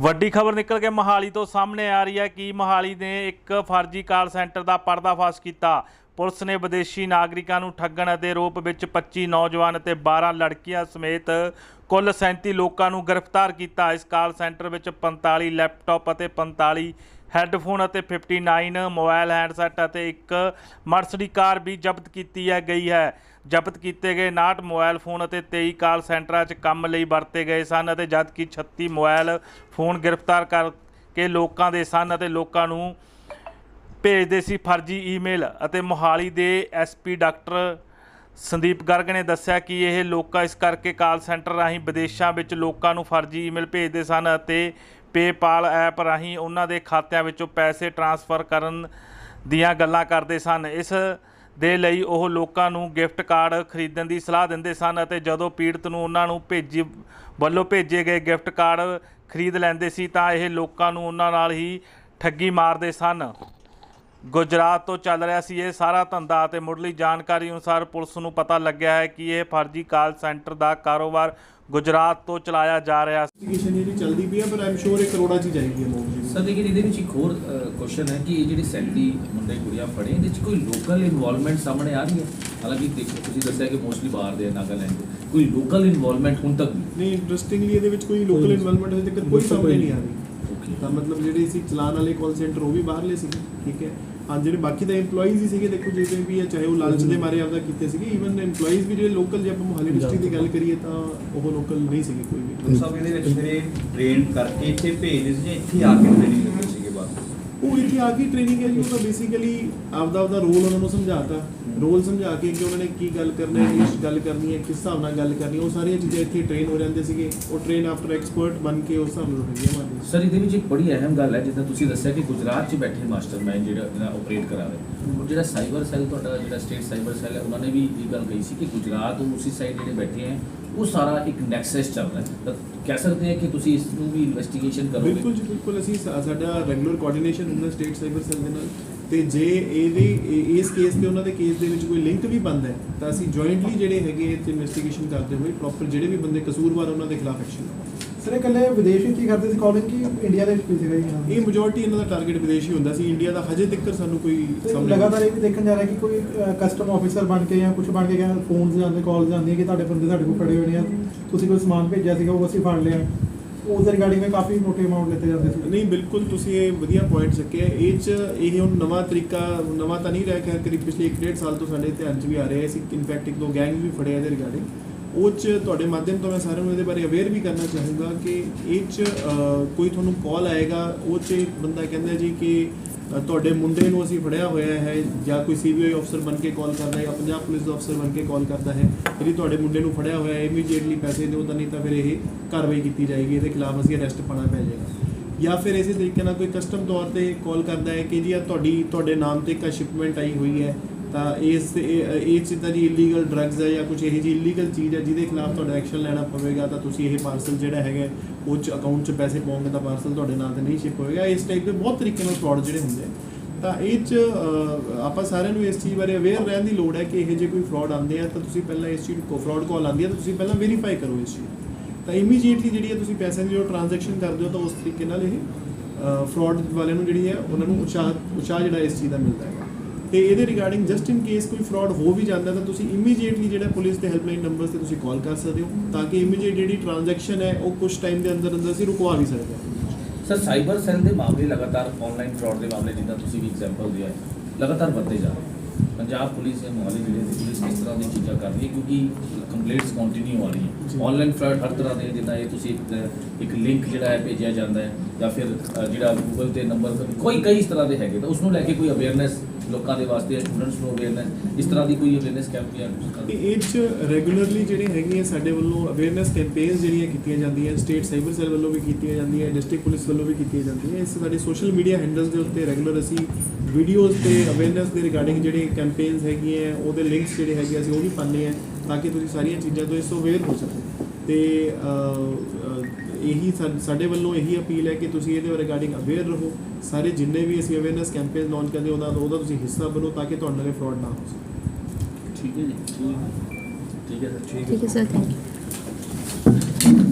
ਵੱਡੀ ਖਬਰ ਨਿਕਲ ਕੇ ਮੋਹਾਲੀ ਤੋਂ ਸਾਹਮਣੇ ਆ ਰਹੀ ਹੈ ਕਿ ਮੋਹਾਲੀ ਨੇ ਇੱਕ ਫਰਜ਼ੀ ਕਾਲ ਸੈਂਟਰ ਦਾ ਪਰਦਾਫਾਸ਼ ਕੀਤਾ। ਪੁਲਿਸ ਨੇ ਵਿਦੇਸ਼ੀ ਨਾਗਰਿਕਾਂ ਨੂੰ ਠੱਗਣ ਅਤੇ ਰੂਪ ਵਿੱਚ 25 ਨੌਜਵਾਨ ਅਤੇ 12 ਲੜਕੀਆਂ ਸਮੇਤ ਕੁੱਲ 37 ਲੋਕਾਂ ਨੂੰ ਗ੍ਰਿਫਤਾਰ ਕੀਤਾ। ਇਸ ਕਾਲ ਸੈਂਟਰ ਵਿੱਚ 45 ਲੈਪਟਾਪ ਅਤੇ 45 ਹੈੱਡਫੋਨ ਅਤੇ 59 ਮੋਬਾਈਲ ਹੈਂਡਸੈਟ ਅਤੇ ਇੱਕ ਮਰਸਡੀ ਕਾਰ ਵੀ ਜ਼ਬਤ ਕੀਤੀ ਹੈ, ਗਈ ਹੈ। ਜ਼ਬਤ ਕੀਤੇ ਗਏ 59 ਮੋਬਾਈਲ ਫੋਨ ਅਤੇ 23 ਕਾਲ ਸੈਂਟਰਾਂ 'ਚ ਕੰਮ ਲਈ ਵਰਤੇ ਗਏ ਸਨ ਅਤੇ ਜਦਕਿ 36 ਮੋਬਾਈਲ ਫੋਨ ਗ੍ਰਿਫਤਾਰ ਕਰਕੇ ਲੋਕਾਂ ਦੇ ਸਨ ਅਤੇ ਲੋਕਾਂ ਨੂੰ ਭੇਜਦੇ ਸੀ ਫਰਜ਼ੀ ਈਮੇਲ ਅਤੇ ਮੋਹਾਲੀ ਦੇ ਐਸਪੀ ਡਾਕਟਰ ਸੰਦੀਪ ਗਰਗ ਨੇ ਦੱਸਿਆ ਕਿ ਇਹ ਲੋਕਾਂ ਇਸ ਕਰਕੇ ਕਾਲ ਸੈਂਟਰ ਰਾਹੀਂ ਵਿਦੇਸ਼ਾਂ ਵਿੱਚ ਲੋਕਾਂ ਨੂੰ ਫਰਜ਼ੀ ਈਮੇਲ ਭੇਜਦੇ ਸਨ ਅਤੇ ਪੇਪਾਲ ਐਪ ਰਾਹੀਂ ਉਹਨਾਂ ਦੇ ਖਾਤਿਆਂ ਵਿੱਚੋਂ ਪੈਸੇ ਟ੍ਰਾਂਸਫਰ ਕਰਨ ਦੀਆਂ ਗੱਲਾਂ ਕਰਦੇ ਸਨ। ਇਸ ਦੇ ਲਈ ਉਹ ਲੋਕਾਂ ਨੂੰ ਗਿਫਟ ਕਾਰਡ ਖਰੀਦਣ ਦੀ ਸਲਾਹ ਦਿੰਦੇ ਸਨ ਅਤੇ ਜਦੋਂ ਪੀੜਤ ਨੂੰ ਉਹਨਾਂ ਨੂੰ ਭੇਜੀ, ਵੱਲੋਂ ਭੇਜੇ ਗਏ ਗਿਫਟ ਕਾਰਡ ਖਰੀਦ ਲੈਂਦੇ ਸੀ ਤਾਂ ਇਹ ਲੋਕਾਂ ਨੂੰ ਉਹਨਾਂ ਨਾਲ ਹੀ ਠੱਗੀ ਮਾਰਦੇ ਸਨ। ਗੁਜਰਾਤ ਤੋਂ ਚੱਲ ਰਿਹਾ ਸੀ ਇਹ ਸਾਰਾ ਧੰਦਾ ਅਤੇ ਮੁੱਢਲੀ ਜਾਣਕਾਰੀ ਅਨੁਸਾਰ ਪੁਲਿਸ ਨੂੰ ਪਤਾ ਲੱਗਿਆ ਹੈ ਕਿ ਇਹ ਫਰਜ਼ੀ ਕਾਲ ਸੈਂਟਰ ਦਾ ਕਾਰੋਬਾਰ ਗੁਜਰਾਤ ਤੋਂ ਚਲਾਇਆ ਜਾ ਰਿਹਾ ਸੀ। ਇਨਵੈਸਟੀਗੇਸ਼ਨ ਜਿਹੜੀ ਚੱਲਦੀ ਪਈ ਹੈ ਪਰ ਆਮ ਸ਼ੋਰ ਇਹ ਕਰੋੜਾਂ ਚ ਹੀ ਜਾਏਗੀ ਅਮਾਉਂਟ ਜੀ। ਸਰ ਲੇਕਿਨ ਇਹਦੇ ਵਿੱਚ ਇੱਕ ਹੋਰ ਕੁਐਸਚਨ ਹੈ ਕਿ ਇਹ ਜਿਹੜੇ 37 ਮੁੰਡੇ ਕੁੜੀਆਂ ਫੜੇ ਇਹਦੇ ਵਿੱਚ ਕੋਈ ਲੋਕਲ ਇਨਵੋਲਵਮੈਂਟ ਸਾਹਮਣੇ ਆ ਰਹੀ ਹੈ? ਹਾਲਾਂਕਿ ਦੇਖੋ ਤੁਸੀਂ ਦੱਸਿਆ ਕਿ ਮੋਸਟਲੀ ਬਾਹਰ ਦੇ ਨਾਗਾਲੈਂਡ ਦੇ। ਕੋਈ ਲੋਕਲ ਇਨਵੋਲਵਮੈਂਟ ਹੁਣ ਤੱਕ ਨਹੀਂ। ਇੰਟਰਸਟਿੰਗਲੀ ਇਹਦੇ ਵਿੱਚ ਕੋਈ ਲੋਕਲ ਇਨਵੋਲਵਮੈਂਟ ਹਜੇ ਤੱਕ ਕੋਈ ਸਾਹਮਣੇ ਨਹੀਂ ਆ ਰਹੀ। ਤਾਂ ਮਤਲਬ ਜਿਹੜੇ ਸੀ ਚਲਾਨ ਵਾਲੇ ਕਾਲ ਸੈਂਟਰ ਉਹ ਵੀ ਬਾਹਰਲੇ ਸੀਗੇ ਠੀਕ ਹੈ? ਹਾਂ ਜਿਹੜੇ ਬਾਕੀ ਦਾ EMPLOYEES ਹੀ ਸੀਗੇ ਦੇਖੋ ਜਿਵੇਂ ਵੀ ਚਾਹੇ ਉਹ ਲਾਲਚ ਦੇ ਮਾਰੇ ਆਪਦਾ ਕੀਤੇ ਸੀਗੇ ਈਵਨ EMPLOYEES ਵੀ ਜਿਹੜੇ ਲੋਕਲ ਜੇ ਆਪਾਂ ਮੋਹਾਲੀ ਡਿਸਟ੍ਰਿਕਟ ਦੀ ਗੱਲ ਕਰੀਏ ਤਾਂ ਉਹ ਲੋਕਲ ਨਹੀਂ ਸੀਗੇ ਕੋਈ ਵੀ। ਸਭ ਇਹਦੇ ਵਿੱਚ ਜਿਹੜੇ ਟ੍ਰੇਨ ਕਰਕੇ ਇੱਥੇ ਭੇਜਦੇ ਸੀ ਜਾਂ ਇੱਥੇ ਆ ਕੇ ਟ੍ਰੇਨਿੰਗ ਉਹ ਇੱਥੇ ਆ ਕੇ ਟ੍ਰੇਨਿੰਗ ਹੈ ਜੀ, ਉਹ ਤਾਂ ਬੇਸਿਕਲੀ ਆਪਦਾ ਆਪਦਾ ਰੋਲ ਉਹਨਾਂ ਨੂੰ ਸਮਝਾਤਾ। ਰੋਲ ਸਮਝਾ ਕੇ ਕਿ ਉਹਨਾਂ ਨੇ ਕੀ ਗੱਲ ਕਰਨਾ ਹੈ ਇੰਗਲਿਸ਼ ਗੱਲ ਕਰਨੀ ਹੈ, ਕਿਸ ਹਿਸਾਬ ਨਾਲ ਗੱਲ ਕਰਨੀ ਹੈ, ਉਹ ਸਾਰੀਆਂ ਚੀਜ਼ਾਂ ਇੱਥੇ ਟ੍ਰੇਨ ਹੋ ਜਾਂਦੇ ਸੀਗੇ। ਉਹ ਟ੍ਰੇਨ ਆਫਟਰ ਐਕਸਪਰਟ ਬਣ ਕੇ ਉਸ ਹਿਸਾਬ ਨਾਲ ਹੁੰਦੀਆਂ ਮਾਰਦੇ ਸਰ ਇਹਦੇ ਵਿੱਚ ਇੱਕ ਬੜੀ ਅਹਿਮ ਗੱਲ ਹੈ, ਜਿੱਦਾਂ ਤੁਸੀਂ ਦੱਸਿਆ ਕਿ ਗੁਜਰਾਤ 'ਚ ਬੈਠੇ ਮਾਸਟਰਮਾਈਂਡ ਜਿਹੜਾ ਜਿਹੜਾ ਆਪਰੇਟ ਕਰਾ ਰਹੇ ਔਰ ਜਿਹੜਾ ਸਾਈਬਰ ਸੈੱਲ ਤੁਹਾਡਾ, ਜਿਹੜਾ ਸਟੇਟ ਸਾਈਬਰ ਸੈੱਲ ਹੈ, ਉਹਨਾਂ ਨੇ ਵੀ ਇਹ ਗੱਲ ਕਹੀ ਸੀ ਕਿ ਗੁਜਰਾਤ ਔਰ ਉਸੇ ਸਾਈਡ ਜਿਹੜੇ ਬੈਠੇ ਹੈ ਉਹ ਸਾਰਾ ਇੱਕ ਨੈਕਸਸ ਚੱਲ ਰਿਹਾ ਤਾਂ ਕਹਿ ਸਕਦੇ ਹਾਂ ਕਿ ਤੁਸੀਂ ਇਸ ਨੂੰ ਵੀ ਇਨਵੈਸਟੀਗੇਸ਼ਨ ਕਰੋਗੇ। ਬਿਲਕੁਲ ਜੀ, ਬਿਲਕੁਲ। ਅਸੀਂ ਸਾ- ਸਾਡਾ ਰੈਗੂਲਰ ਕੋਆਰਡੀਨੇਸ਼ਨ ਹੁੰਦਾ ਸਟੇਟ ਸਾਈਬਰ ਸੈੱਲ ਦੇ ਨਾਲ। ਤੇ ਜੇ ਇਹਦੇ, ਇਹ- ਇਸ ਕੇਸ ਤੇ ਉਹਨਾਂ ਦੇ ਕੇਸ ਦੇ ਵਿੱਚ ਕੋਈ ਲਿੰਕ ਵੀ ਬੰਦ ਹੈ, ਤਾਂ ਅਸੀਂ ਜੁਆਇੰਟਲੀ ਜਿਹੜੇ ਹੈਗੇ ਤੇ ਇਨਵੈਸਟੀਗੇਸ਼ਨ ਕਰਦੇ ਹੋਏ ਪ੍ਰੋਪਰ ਜਿਹੜੇ ਵੀ ਬੰਦੇ ਕਸੂਰਵਾਰ ਉਹਨਾਂ ਦੇ ਖਿਲਾਫ ਐਕਸ਼ਨ ਲਵਾਂਗੇ ਸਰ ਇਹ ਇਕੱਲੇ ਵਿਦੇਸ਼ ਵਿੱਚ ਹੀ ਕਰਦੇ ਸੀ? ਕਾਲਿੰਗ ਕਿ ਇੰਡੀਆ ਦੇ ਵਿੱਚ ਵੀ ਸੀਗਾ ਨਾਮ? ਇਹ ਮੈਜੋਰਟੀ ਇਹਨਾਂ ਦਾ ਟਾਰਗੇਟ ਵਿਦੇਸ਼ੀ ਹੁੰਦਾ ਸੀ। ਇੰਡੀਆ ਦਾ ਹਜੇ ਤੱਕ ਸਾਨੂੰ ਕੋਈ ਸਾਹਮਣੇ ਲਗਾਤਾਰ ਇਹ ਵੀ ਦੇਖਣ ਜਾ ਰਿਹਾ ਕਿ ਕੋਈ ਕਸਟਮ ਆਫੀਸਰ ਬਣ ਕੇ ਜਾਂ ਕੁਝ ਬਣ ਕੇ ਕਹਿੰਦਾ ਫੋਨਸ ਜਾਂਦੇ ਕਾਲਸ ਜਾਂਦੀਆਂ ਕਿ ਤੁਹਾਡੇ ਬੰਦੇ ਤੁਹਾਡੇ ਕੋਲ ਖੜੇ ਹੋਏ ਨੇ ਆ ਤੁਸੀਂ ਕੋਈ ਸਮਾਨ ਭੇਜਿਆ ਸੀਗਾ ਉਹ ਅਸੀਂ ਫੜ ਲਿਆ। ਉਸ ਦੇ ਰਿਗਾਰਡਿੰਗ ਵਿੱਚ ਕਾਫੀ ਮੋਟੇ ਅਮਾਉਂਟ ਲਿੱਤੇ ਜਾਂਦੇ ਸੀ। ਨਹੀਂ ਬਿਲਕੁਲ ਤੁਸੀਂ ਇਹ ਵਧੀਆ ਪੁਆਇੰਟ ਚੱਕਿਆ। ਇਹ ਚ ਇਹ ਹੁਣ ਨਵਾਂ ਤਰੀਕਾ ਨਵਾਂ ਤਾਂ ਨਹੀਂ ਰਿਹਾ ਕਿ ਕਰੀਬ ਪਿਛਲੇ 1.5 ਸਾਲ ਤੋਂ ਸਾਡੇ ਧਿਆਨ 'ਚ ਵੀ ਆ ਰਿਹਾ ਸੀ ਇਨਫੈਕਟ ਇੱਕ ਦੋ ਗੈਂਗ ਵੀ ਫੜੇ ਆ ਇਹਦੇ ਰਿਗਾਰਡਿੰਗ ਉਹ ਚ ਤੁਹਾਡੇ ਮਾਧਿਅਮ ਤੋਂ ਮੈਂ ਸਾਰਿਆਂ ਨੂੰ ਇਹਦੇ ਬਾਰੇ ਅਵੇਅਰ ਵੀ ਕਰਨਾ ਚਾਹੂੰਗਾ ਕਿ ਇਹ ਚ ਕੋਈ ਤੁਹਾਨੂੰ ਕਾਲ ਆਏਗਾ, ਉਹ ਚ ਬੰਦਾ ਕਹਿੰਦਾ ਜੀ ਕਿ ਤੁਹਾਡੇ ਮੁੰਡੇ ਨੂੰ ਅਸੀਂ ਫੜਿਆ ਹੋਇਆ ਹੈ ਜਾਂ ਕੋਈ ਸੀਬੀਆਈ ਅਫਸਰ ਬਣ ਕੇ ਕਾਲ ਕਰਦਾ ਹੈ ਜਾਂ ਪੰਜਾਬ ਪੁਲਿਸ ਦਾ ਅਫਸਰ ਬਣ ਕੇ ਕਾਲ ਕਰਦਾ ਹੈ, ਜਿਹੜੀ ਤੁਹਾਡੇ ਮੁੰਡੇ ਨੂੰ ਫੜਿਆ ਹੋਇਆ ਹੈ ਇਮੀਡੀਏਟਲੀ ਪੈਸੇ ਦਿਓ, ਤਾਂ ਨਹੀਂ ਤਾਂ ਫਿਰ ਇਹ ਕਾਰਵਾਈ ਕੀਤੀ ਜਾਏਗੀ, ਇਹਦੇ ਖਿਲਾਫ ਅਸੀਂ ਅਰੈਸਟ ਪਾਣਾ ਪੈ ਜਾਏਗਾ। ਜਾਂ ਫਿਰ ਇਸੇ ਤਰੀਕੇ ਨਾਲ ਕੋਈ ਕਸਟਮ ਤੌਰ ਤੇ ਕਾਲ ਕਰਦਾ ਹੈ ਕਿ ਜੀ ਆ ਤੁਹਾਡੀ, ਤੁਹਾਡੇ ਨਾਮ ਤੇ ਇੱਕ ਸ਼ਿਪਮੈਂਟ ਆਈ ਹੋਈ ਹੈ ਤਾਂ ਇਸ ਇਹ ਇਹ ਚੀਜ਼ਾਂ ਦੀ ਇਲੀਗਲ ਡਰੱਗਸ ਹੈ ਜਾਂ ਕੁਝ ਇਹੋ ਜਿਹੀ ਇਲੀਗਲ ਚੀਜ਼ ਹੈ ਜਿਹਦੇ ਖਿਲਾਫ ਤੁਹਾਡਾ ਐਕਸ਼ਨ ਲੈਣਾ ਪਵੇਗਾ, ਤਾਂ ਤੁਸੀਂ ਇਹ ਪਾਰਸਲ ਜਿਹੜਾ ਹੈਗਾ, ਉਹ ਚ ਅਕਾਊਂਟ 'ਚ ਪੈਸੇ ਪਾਉਂਗੇ ਤਾਂ ਪਾਰਸਲ ਤੁਹਾਡੇ ਨਾਂ ਤੇ ਨਹੀਂ ਸ਼ਿਪ ਹੋਏਗਾ। ਇਸ ਟਾਈਪ ਦੇ ਬਹੁਤ ਤਰੀਕੇ ਨਾਲ ਫਰਾਡ ਜਿਹੜੇ ਹੁੰਦੇ ਆ। ਤਾਂ ਇਹ ਚ ਆਪਾਂ ਸਾਰਿਆਂ ਨੂੰ ਇਸ ਚੀਜ਼ ਬਾਰੇ ਅਵੇਅਰ ਰਹਿਣ ਦੀ ਲੋੜ ਹੈ ਕਿ ਇਹ ਜੇ ਕੋਈ ਫਰਾਡ ਆਉਂਦੇ ਆ, ਤਾਂ ਤੁਸੀਂ ਪਹਿਲਾਂ ਇਸ ਚੀਜ਼ ਨੂੰ ਫਰਾਡ ਕਾਲ ਆਉਂਦੀ ਹੈ ਤਾਂ ਤੁਸੀਂ ਪਹਿਲਾਂ ਵੈਰੀਫਾਈ ਕਰੋ ਇਸ ਚੀਜ਼। ਤਾਂ ਇਮੀਡੀਏਟਲੀ ਜਿਹੜੀ ਹੈ ਤੁਸੀਂ ਪੈਸਿਆਂ ਦੀ ਜੋ ਟ੍ਰਾਂਜੈਕਸ਼ਨ ਕਰਦੇ ਹੋ, ਤਾਂ ਉਸ ਤਰੀਕੇ ਨਾਲ ਇਹ ਫਰਾਡ ਵਾਲਿਆਂ ਨੂੰ ਜਿਹੜੀ ਹੈ ਉਹਨਾਂ ਨੂੰ ਉਤਸ਼ਾਹ ਉਤਸ਼ਾਹ ਜਿਹੜਾ ਇਸ ਚੀਜ਼ ਦਾ ਮਿਲਦਾ ਹੈ ਤੇ ਇਹਦੇ ਰਿਗਾਰਡਿੰਗ ਜਸਟ ਇਨ ਕੇਸ ਕੋਈ ਫਰਾਡ ਹੋ ਵੀ ਜਾਂਦਾ ਤਾਂ ਤੁਸੀਂ ਇਮੀਡੀਏਟਲੀ ਜਿਹੜਾ ਪੁਲਿਸ ਦੇ ਹੈਲਪਲਾਈਨ ਨੰਬਰਸ ਤੇ ਤੁਸੀਂ ਕਾਲ ਕਰ ਸਕਦੇ ਹੋ ਤਾਂ ਕਿ ਇਮੀਡੀਏਟ ਜਿਹੜੀ ਟ੍ਰਾਂਜੈਕਸ਼ਨ ਹੈ ਉਹ ਕੁਝ ਟਾਈਮ ਦੇ ਅੰਦਰ ਅੰਦਰ ਅਸੀਂ ਰੁਕਵਾ ਵੀ ਸਕਦੇ ਹਾਂ ਸਰ ਸਾਈਬਰ ਸੈੱਲ ਦੇ ਮਾਮਲੇ ਲਗਾਤਾਰ ਆਨਲਾਈਨ ਫਰਾਡ ਦੇ ਮਾਮਲੇ ਜਿੱਦਾਂ ਤੁਸੀਂ ਵੀ ਐਗਜ਼ਾਮਪਲ ਦਿਆ, ਲਗਾਤਾਰ ਵੱਧਦੇ ਜਾ ਰਹੇ ਹਨ। ਪੰਜਾਬ ਪੁਲਿਸ ਜਾਂ ਮੋਹਾਲੀ ਜ਼ਿਲ੍ਹੇ ਦੀ ਪੁਲਿਸ ਇਸ ਤਰ੍ਹਾਂ ਦੀ ਚੀਜ਼ਾਂ ਕਰ ਰਹੀ ਹੈ? ਕਿਉਂਕਿ ਕੰਪਲੇਂਟਸ ਕੰਟੀਨਿਊ ਆ ਰਹੀਆਂ। ਆਨਲਾਈਨ ਫਰਾਡ ਹਰ ਤਰ੍ਹਾਂ ਦੇ ਜਿੱਦਾਂ ਇਹ ਤੁਸੀਂ ਇੱਕ ਇੱਕ ਲਿੰਕ ਜਿਹੜਾ ਹੈ ਭੇਜਿਆ ਜਾਂਦਾ ਹੈ ਜਾਂ ਫਿਰ ਜਿਹੜਾ ਗੂਗਲ ਤੇ ਨੰਬਰ ਕੋਈ ਕਈ ਇਸ ਤਰ੍ਹਾਂ ਦੇ ਹੈਗੇ। ਤਾਂ ਉਸ ਨੂੰ ਲੈ ਕੇ ਕੋਈ ਅਵੇਅਰਨੈਸ ਲੋਕਾਂ ਦੇ ਵਾਸਤੇ ਸਟੂਡੈਂਟਸ ਨੂੰ ਅਵੇਅਰਨੈਸ ਇਸ ਤਰ੍ਹਾਂ ਦੀ ਕੋਈ ਅਵੇਅਰਨੈਸ ਕੈਂਪ ਜਾਂ ਕੁਛ ਤੇ ਕਰਦੇ ਇਹ ਚ ਰੈਗੂਲਰਲੀ ਜਿਹੜੇ ਹੈਗੀਆਂ ਸਾਡੇ ਵੱਲੋਂ ਅਵੇਅਰਨੈਸ ਕੈਂਪੇਨਸ ਜਿਹੜੀਆਂ ਕੀਤੀਆਂ ਜਾਂਦੀਆਂ ਸਟੇਟ ਸਾਈਬਰ ਸੈੱਲ ਵੱਲੋਂ ਵੀ ਕੀਤੀਆਂ ਜਾਂਦੀਆਂ ਡਿਸਟ੍ਰਿਕਟ ਪੁਲਿਸ ਵੱਲੋਂ ਵੀ ਕੀਤੀਆਂ ਜਾਂਦੀਆਂ। ਇਸ ਸਾਡੇ ਸੋਸ਼ਲ ਮੀਡੀਆ ਹੈਂਡਲਸ ਦੇ ਉੱਤੇ ਰੈਗੂਲਰ ਅਸੀਂ ਵੀਡੀਓਜ਼ ਤੇ ਅਵੇਅਰਨੈਸ ਦੇ ਰਿਗਾਰਡਿੰਗ ਜਿਹੜੇ ਕੈਂਪੇਨਸ ਹੈਗੀਆਂ ਉਹਦੇ ਲਿੰਕਸ ਜਿਹੜੇ ਹੈਗੇ ਅਸੀਂ ਉਹ ਵੀ ਪਾਉਂਦੇ ਆ ਤਾਂ ਕਿ ਤੁਸੀਂ ਸਾਰੀਆਂ ਚੀਜ਼ਾਂ ਤੋਂ ਇਸ ਤੋਂ ਅਵੇਅਰ ਹੋ ਸਕੋ। ਤੇ ਇਹੀ ਸਾਡੇ ਵੱਲੋਂ ਇਹੀ ਅਪੀਲ ਹੈ ਕਿ ਤੁਸੀਂ ਇਹਦੇ ਰਿਗਾਰਡਿੰਗ ਅਵੇਅਰ ਰਹੋ। ਸਾਰੇ ਜਿੰਨੇ ਵੀ ਅਸੀਂ ਅਵੇਅਰਨੈਸ ਕੈਂਪੇਨ ਲਾਂਚ ਕਰਦੇ ਉਹਨਾਂ ਦਾ ਉਹਦਾ ਤੁਸੀਂ ਹਿੱਸਾ ਬਣੋ ਤਾਂ ਕਿ ਤੁਹਾਡੇ ਨਾਲ ਫਰਾਡ ਨਾ ਹੋ ਸਕੇ। ਠੀਕ ਹੈ ਜੀ। ਠੀਕ ਹੈ। ਸਰ। ਠੀਕ ਹੈ ਸਰ ਥੈਂਕ ਯੂ